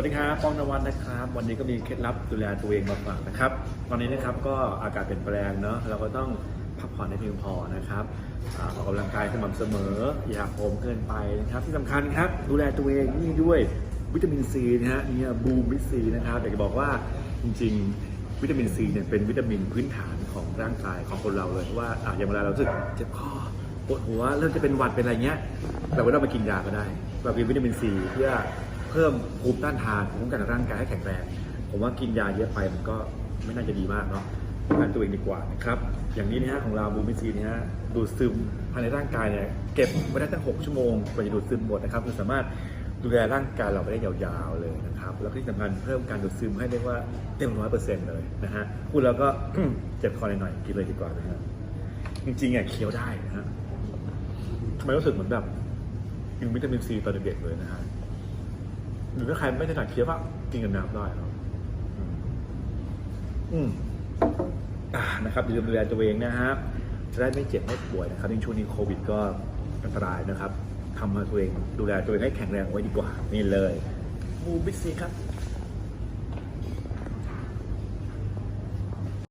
วัสดีครับป้องนวัฒน์นะครับ วันนี้ก็มีเคล็ดลับดูแลตัวเองมาฝากนะครับ ตอนนี้นะครับก็อากาศเปลี่ยนแปลงเนาะเราก็ต้องพักผ่อนให้เพียงพอนะครับออกกำลังกายสม่ำเสมอ อย่าโหมเกินไปนะครับ ที่สำคัญครับดูแลตัวเองนี่ด้วยวิตามินซีนะฮะนี่บูมวิตซีนะครับอยากจะบอกว่าจริงๆ วิตามินซีเนี่ยเป็นวิตามินพื้นฐานของร่างกายของคนเราเลยว่าอะอย่างเวลาเราสึกเจ็บคอปวดหัวเริ่มจะเป็นหวัดเป็นอะไรเงี้ยเราก็ต้องมากินยาก็ได้ เรากินวิตามินซีเพื่อ เพิ่มภูมิต้านทานภูมิคุ้มกันร่างกายให้แข็งแรง ผมว่ากินยาเยอะไปมันก็ไม่น่าจะดีมากเนาะดูแลตัวเองดีกว่านะครับ อย่างนี้นะฮะของเราบูมิซีนี่ยฮะดูดซึมภายในร่างกายเนี่ยเก็บไว้ได้ตั้ง 6 ชั่วโมงกว่าจะดูดซึมหมดนะครับคือสามารถดูแลร่างกายเราไปได้ยาวๆเลยนะครับ แล้วที่สำคัญเพิ่มการดูดซึมให้เรียกว่าเต็มร้อยเปอร์เซ็นต์เลยนะฮะพูดแล้วก็ เจ็บคอหน่อยๆกินเลยดีกว่านะฮะจริงๆอะเคี้ยวได้นะฮะทำไมรู้สึกเหมือนแบบกินวิตามินซีตอนเด็กๆเลยนะฮะ หรือถ้าใครไม่ถนัดเคี้ยวก็กินกับน้ำได้ครับอืมอ่านะครับอย่าลืมดูแลตัวเองนะฮะจะได้ไม่เจ็บไม่ป่วยนะครับในช่วงนี้โควิดก็อันตรายนะครับทำมาตัวเองดูแลตัวเองให้แข็งแรงไว้ดีกว่านี่เลยมูบิซีครับ